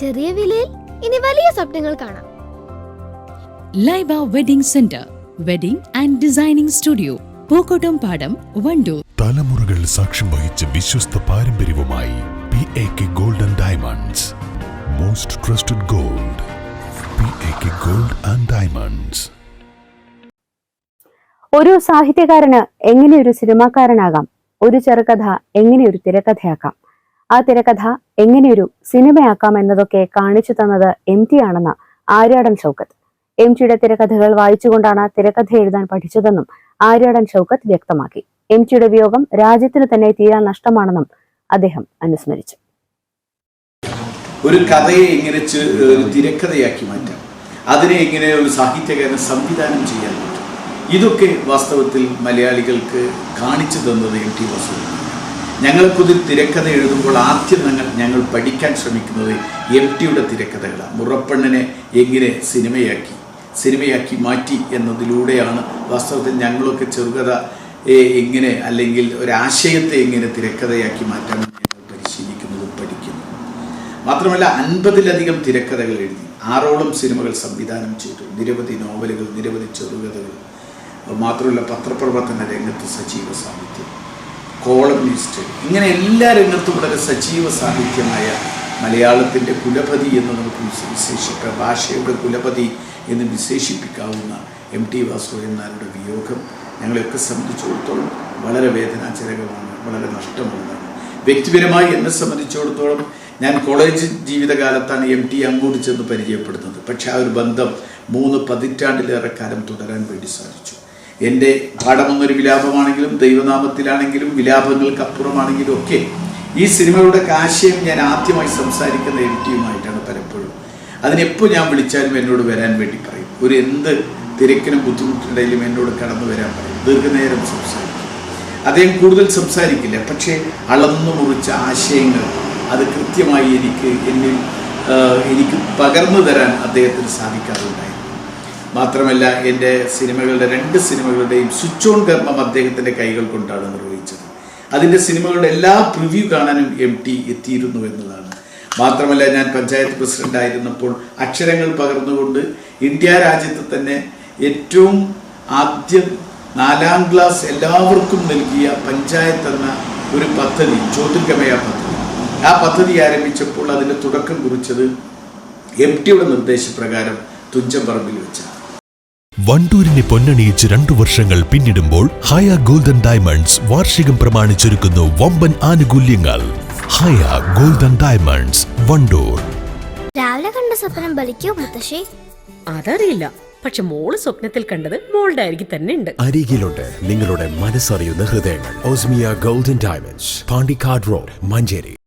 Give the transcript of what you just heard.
ചെറിയ വിലയിൽ ഇനി വലിയ സ്വപ്നങ്ങൾ കാണാം. Laiba wedding centre wedding and designing studio Pookkottum Padam Wandoor. തലമുറകൾ സാക്ഷ്യം വഹിച്ച വിശ്വസ്ത പാരമ്പര്യവുമായി P A K golden diamonds most trusted gold P A K gold and diamonds ഒരു സാഹിത്യകാരന് എങ്ങനെ ഒരു സിനിമാക്കാരനാകാം? ഒരു ചെറുകഥ എങ്ങനെ ഒരു തിരക്കഥയാക്കാം? ആ തിരക്കഥ എങ്ങനെയൊരു സിനിമയാക്കാം എന്നതൊക്കെ കാണിച്ചു തന്നത് എം ടി ആണെന്ന് ആര്യാടൻ ഷൗക്കത്ത് എം ടിയുടെ തിരക്കഥകൾ വായിച്ചുകൊണ്ടാണ് തിരക്കഥ എഴുതാൻ പഠിച്ചതെന്നും ആര്യാടൻ ഷൗക്കത്ത് വ്യക്തമാക്കി. എം ടിയുടെ വിയോഗം രാജ്യത്തിന് തന്നെ തീരാൻ നഷ്ടമാണെന്നും അദ്ദേഹം അനുസ്മരിച്ചു. ഒരു കഥയെ എങ്ങനെ തിരക്കഥയാക്കി മാറ്റാം അതിനെ എങ്ങനെ ഒരു സാഹിത്യകാരൻ സംവിധാനം ചെയ്യാൻ പറ്റും ഇതൊക്കെ വാസ്തവത്തിൽ മലയാളികൾക്ക് കാണിച്ചു തന്നത് എം ടി വാസുദേവൻ ഞങ്ങൾക്കൊരു തിരക്കഥ എഴുതുമ്പോൾ ആദ്യം ഞങ്ങൾ ഞങ്ങൾ പഠിക്കാൻ ശ്രമിക്കുന്നത് എം ടിയുടെ തിരക്കഥകളാണ്. മുറപ്പെണ്ണനെ എങ്ങനെ സിനിമയാക്കി സിനിമയാക്കി മാറ്റി എന്നതിലൂടെയാണ് വാസ്തവത്തിൽ ഞങ്ങളൊക്കെ ചെറുകഥ എങ്ങനെ അല്ലെങ്കിൽ ഒരാശയത്തെ എങ്ങനെ തിരക്കഥയാക്കി മാറ്റാൻ ഞങ്ങൾ പരിശീലിക്കുന്നതും പഠിക്കുന്നു. മാത്രമല്ല അൻപതിലധികം തിരക്കഥകൾ എഴുതി ആറോളം സിനിമകൾ സംവിധാനം ചെയ്തു. നിരവധി നോവലുകൾ നിരവധി ചെറുകഥകൾ. മാത്രമല്ല പത്രപ്രവർത്തന രംഗത്ത് സജീവ സാഹിത്യം കോളമിസ്റ്റ് ഇങ്ങനെ എല്ലാ രംഗത്തും വളരെ സജീവ സാഹിത്യമായ മലയാളത്തിന്റെ കുലപതി എന്ന് നമുക്ക് വിശ- വിശേഷിക്കാം ഭാഷയുടെ കുലപതി എന്ന് വിശേഷിപ്പിക്കാവുന്ന എം ടി വാസുദേവൻ നായരുടെ വിയോഗം ഞങ്ങളെയൊക്കെ സംബന്ധിച്ചിടത്തോളം വളരെ വേദനാജനകമാണ് വളരെ നഷ്ടമുള്ളതാണ്. വ്യക്തിപരമായി എന്നെ സംബന്ധിച്ചിടത്തോളം ഞാൻ കോളേജ് ജീവിതകാലത്താണ് എം ടി അങ്ങോട്ട് ചെന്ന് പരിചയപ്പെടുന്നത്. പക്ഷേ ആ ഒരു ബന്ധം മൂന്ന് പതിറ്റാണ്ടിലേറെ കാലം തുടരാൻ വേണ്ടി സാധിച്ചു. എന്റെ പാഠമെന്നൊരു വിലാപമാണെങ്കിലും ദൈവനാമത്തിലാണെങ്കിലും വിലാപങ്ങൾക്കപ്പുറമാണെങ്കിലും ഒക്കെ ഈ സിനിമയുടെ ആശയം ഞാൻ ആദ്യമായി സംസാരിക്കുന്ന എഡിറ്റിയുമായിട്ടാണ് പലപ്പോഴും. അതിനെപ്പോൾ ഞാൻ വിളിച്ചാലും എന്നോട് വരാൻ വേണ്ടി പറയും. ഒരു എന്ത് തിരക്കിനും ബുദ്ധിമുട്ടിനിടയിലും എന്നോട് കടന്നു വരാൻ പറയും. ദീർഘനേരം സംസാരിക്കും. അദ്ദേഹം കൂടുതൽ സംസാരിക്കില്ല. പക്ഷേ അളന്നു മുറിച്ച ആശയങ്ങൾ അത് കൃത്യമായി എനിക്ക് എന്നിൽ എനിക്ക് പകർന്നു തരാൻ അദ്ദേഹത്തിന് സാധിക്കാറുണ്ടായിരുന്നു. മാത്രമല്ല എന്റെ സിനിമകളുടെ രണ്ട് സിനിമകളുടെയും സ്വിച്ച് ഓൺ കർമ്മം അദ്ദേഹത്തിന്റെ കൈകൾ കൊണ്ടാണ് നിർവഹിച്ചത്. അതിന്റെ സിനിമകളുടെ എല്ലാ പ്രിവ്യൂ കാണാനും എം ടി എത്തിയിരുന്നു എന്നതാണ്. മാത്രമല്ല ഞാൻ പഞ്ചായത്ത് പ്രസിഡന്റ് ആയിരുന്നപ്പോൾ അക്ഷരങ്ങൾ പകർന്നുകൊണ്ട് ഇന്ത്യ രാജ്യത്ത് തന്നെ ഏറ്റവും ആദ്യം നാലാം ക്ലാസ് എല്ലാവർക്കും നൽകിയ പഞ്ചായത്ത് എന്ന ഒരു പദ്ധതി ജ്യോതിർഗമയ പദ്ധതി. ആ പദ്ധതി ആരംഭിച്ചപ്പോൾ അതിന്റെ തുടക്കം കുറിച്ചത് എം ടിയുടെ നിർദ്ദേശപ്രകാരം തുഞ്ചമ്പറമ്പിൽ വെച്ചാണ്. വണ്ടൂരിനെ പൊന്നണിയിച്ച് രണ്ടു വർഷങ്ങൾ പിന്നിടുമ്പോൾ ഹയ ഗോൾഡൻ ഡയമണ്ട്സ് വാർഷികം പ്രമാണിച്ചൊരുക്കുന്നു വമ്പൻ ആനുകൂല്യങ്ങൾ. Haya golden diamonds Wandoor. രാവിലെ കണ്ട സ്വപ്നം ബലിക്കോ മുത്തശ്ശി? അതറിയില്ല. പക്ഷെ മോൾ സ്വപ്നത്തിൽ കണ്ടത് മോളുടെ അരികിൽ തന്നെ ഉണ്ട്. അരികിലുണ്ട്. നിങ്ങളുടെ മനസ്സറിയുന്ന ഹൃദയങ്ങൾ. Osmiya golden diamonds Pandikkad road Manjeri.